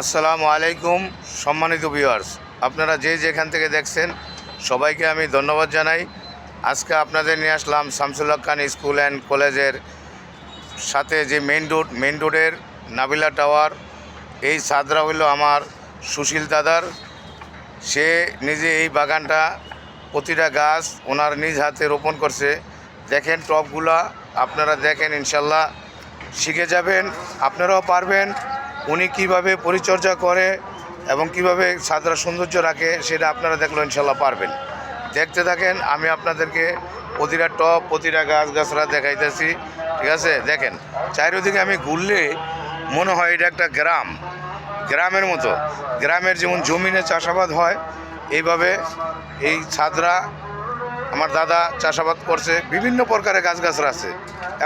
আসসালামু আলাইকুম, সম্মানিত ভিউয়ার্স আপনারা যে যেখান থেকে দেখছেন, সবাইকে আমি ধন্যবাদ জানাই। আজকে আপনাদের নিয়ে আসলাম শামসুল্লাহ খান স্কুল অ্যান্ড কলেজের সাথে যে মেন রোড মেন রোডের নাবিলা টাওয়ার এই সাদরা হইল আমার সুশীল দাদার। সে নিজে এই বাগানটা, প্রতিটা গাছ ওনার নিজ হাতে রোপণ করছে। দেখেন টপগুলা, আপনারা দেখেন ইনশাল্লাহ শিখে যাবেন, আপনারাও পারবেন। উনি কীভাবে পরিচর্যা করে এবং কীভাবে সাদরা সৌন্দর্য রাখে সেটা আপনারা দেখল ইনশাল্লাহ পারবেন। দেখতে থাকেন, আমি আপনাদেরকে প্রতিটা টপ, প্রতিটা গাছ গাছরা দেখাইতেছি, ঠিক আছে? দেখেন, চারিদিকে আমি ঘুরলে মনে হয় এটা একটা গ্রাম, গ্রামের মতো। গ্রামের যেমন জমিনে চাষাবাদ হয়, এইভাবে এই ছাদরা আমার দাদা চাষাবাদ করছে, বিভিন্ন প্রকারের গাছ গাছরা আছে।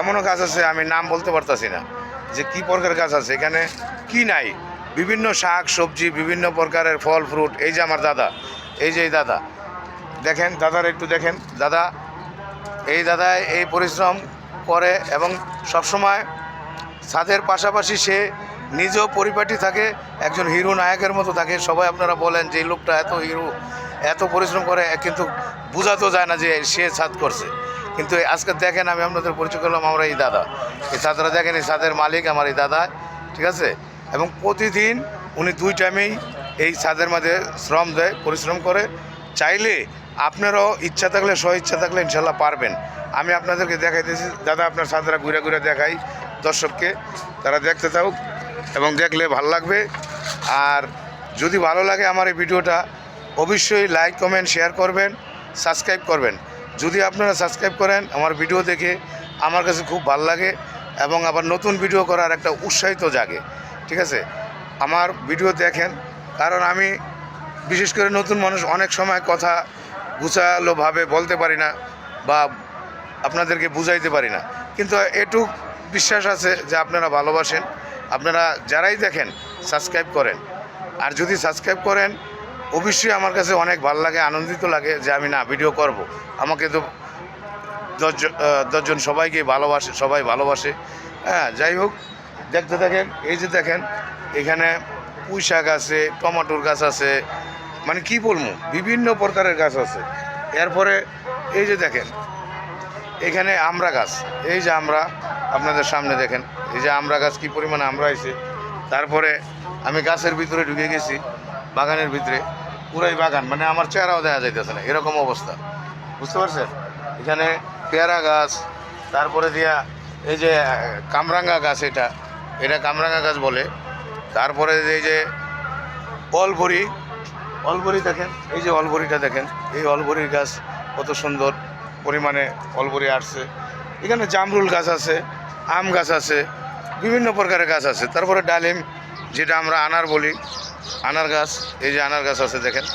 এমনও গাছ আছে, আমি নাম বলতে পারতাছি না। যে কী প্রকার গাছ আছে, এখানে কি নাই? বিভিন্ন শাক, সবজি, বিভিন্ন প্রকারের ফল, ফ্রুট, এই যে আমার দাদা, এই যে এই দাদা। দেখেন, দাদার একটু দেখেন। দাদা, এই দাদা এই পরিশ্রম করে এবং সবসময় ছাদের পাশাপাশি সে নিজেও পরিপাটি থাকে, একজন হিরো নায়কের মতো থাকে। সবাই আপনারা বলেন যে লোকটা এত হিরো, এত পরিশ্রম করে, কিন্তু বোঝাতো যায় না যে সে ছাদ করছে। কিন্তু আজকে দেখেন আমি আপনাদের পরিচয় করলাম, আমরা এই দাদা। এই ছাদরা দেখেন, এই ছাদের মালিক আমার এই দাদা, ঠিক আছে? এবং প্রতিদিন উনি দুই টাইমেই এই ছাদের মাঝে শ্রম দেয়, পরিশ্রম করে। চাইলে আপনারাও ইচ্ছা থাকলে স্ব ইচ্ছা থাকলে ইনশাল্লাহ পারবেন। আমি আপনাদেরকে দেখাইতেছি দাদা আপনার ছাদরা ঘুরে ঘুরে দেখাই দর্শককে, তারা দেখতে থাকুক এবং দেখলে ভালো লাগবে। আর যদি ভালো লাগে আমার এই ভিডিওটা, অবশ্যই লাইক, কমেন্ট, শেয়ার করবেন, সাবস্ক্রাইব করবেন। যদি আপনারা সাবস্ক্রাইব করেন আমার ভিডিও দেখে, আমার কাছে খুব ভালো লাগে এবং আবার নতুন ভিডিও করার একটা উৎসাহিত জাগে, ঠিক আছে? আমার ভিডিও দেখেন, কারণ আমি বিশেষ করে নতুন মানুষ, অনেক সময় কথা গুছালোভাবে বলতে পারি না বা আপনাদেরকে বুঝাইতে পারি না। কিন্তু এটুক বিশ্বাস আছে যে আপনারা ভালোবাসেন, আপনারা যারাই দেখেন সাবস্ক্রাইব করেন। আর যদি সাবস্ক্রাইব করেন অবশ্যই আমার কাছে অনেক ভালো লাগে, আনন্দিত লাগে যে আমি না ভিডিও করব। আমাকে তো দশজন দশজন সবাইকে ভালোবাসে, সবাই ভালোবাসে। হ্যাঁ যাই হোক, দেখতে দেখেন এই যে দেখেন, এখানে পুঁই শাক আছে, টমাটোর গাছ আছে মানে কি বলব, বিভিন্ন প্রকারের গাছ আছে। এরপরে এই যে দেখেন, এখানে আমরা গাছ, এই যে আমরা, আপনাদের সামনে দেখেন, এই যে আমরা গাছ কি পরিমাণে আমরা আইছে তারপরে আমি গাছের ভিতরে ঢুকে গেছি, বাগানের ভিতরে। পুরাই বাগান মানে আমার চেহারাও দেখা যাইতেছে না, এরকম অবস্থা। বুঝতে পারছেন? এখানে পেয়ারা গাছ, তারপরে দিয়া এই যে কামরাঙ্গা গাছ এটা এটা কামরাঙ্গা গাছ বলে। তারপরে এই যে, অলবরি অলবরি দেখেন, এই যে অলবরিটা দেখেন, এই অলবরির গাছ কত সুন্দর পরিমাণে অলবরি আসছে। এখানে জামরুল গাছ আছে, আম গাছ আছে, বিভিন্ন প্রকারের গাছ আছে। তারপরে ডালিম, যেটা আমরা আনার বলি আনার গাছ, এই যে আনার গাছ আছে দেখেন।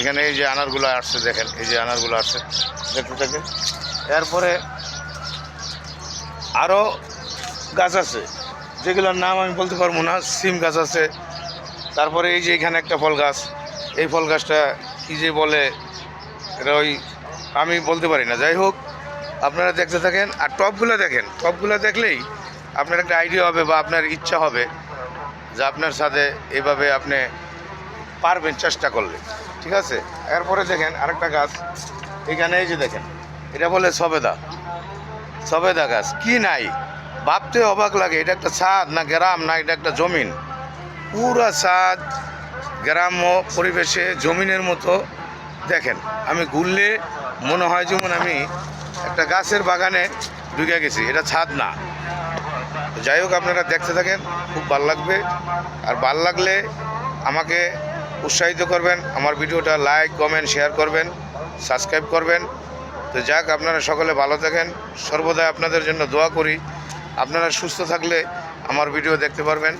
এখানে এই যে আনারগুলো আসছে, দেখেন, এই যে আনারগুলো আসছে। দেখতে থাকেন। এরপরে আরও গাছ আছে, যেগুলোর নাম আমি বলতে পারব না, সিম গাছ আছে। তারপরে এই যে এখানে একটা ফল গাছ, এই ফল গাছটা কী যে বলে, এটা ওই আমি বলতে পারি না। যাই হোক, আপনারা দেখতে থাকেন, আর টপগুলো দেখেন। টপগুলো দেখলেই আপনার একটা আইডিয়া হবে বা আপনার ইচ্ছা হবে। যে আপনার সাথে এইভাবে আপনি পারবেন চেষ্টা করলে। ঠিক আছে? এরপরে দেখেন আরেকটা গাছ। এখানে এই যে দেখেন, এটা বলে সবেদা। সবেদা গাছ। কি নাই? ভাবতে অবাক লাগে, এটা একটা ছাদ না গ্রাম না এটা একটা জমিন? পুরা ছাদ গ্রাম্য পরিবেশে জমিনের মতো। দেখেন, আমি ঘুরলে মনে হয় যেমন আমি একটা গাছের বাগানে ঢুকে গেছি, এটা ছাদ না। যাই হোক, আপনারা দেখতে থাকেন, খুব ভালো লাগবে। আর ভালো লাগলে আমাকে উৎসাহিত করবেন, আমার ভিডিওটা লাইক কমেন্ট শেয়ার করবেন সাবস্ক্রাইব করবেন। তো যাক, আপনারা সকলে ভালো থাকেন সর্বদা আপনাদের জন্য দোয়া করি। আপনারা সুস্থ থাকলে আমার ভিডিও দেখতে পারবেন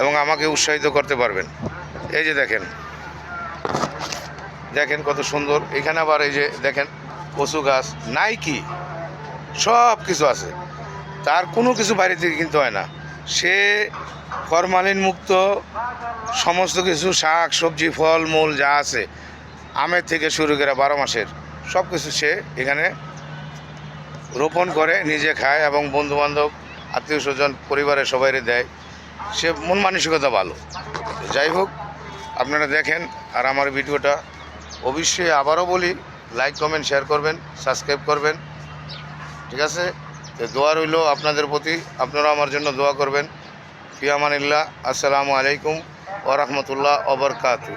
এবং আমাকে উৎসাহিত করতে পারবেন। এই যে দেখেন দেখেন কত সুন্দর। এখানে আবার এই যে দেখেন কচু গাছ নাই কি সব কিছু আছে। তার কোনো কিছু বাইরে থেকে কিনতে হয় না। সে ফরমালিন মুক্ত সমস্ত কিছু, শাক, সবজি, ফল, মূল যা আছে, আমের থেকে শুরু করে বারো মাসের সব কিছু সে এখানে রোপণ করে, নিজে খায় এবং বন্ধুবান্ধব আত্মীয় স্বজন পরিবারের সবাইরে দেয়। সে মন মানসিকতা ভালো। যাই হোক, আপনারা দেখেন আর আমার ভিডিওটা অবশ্যই আবারও বলি লাইক কমেন্ট শেয়ার করবেন সাবস্ক্রাইব করবেন। ঠিক আছে? তো দোয়া রইল আপনাদের প্রতি। আপনারা আমার জন্য দোয়া করবেন। ফিয়ামানিল্লাহ, আসসালামু আলাইকুম ওরহমতুল্লাহ ওবরকাতু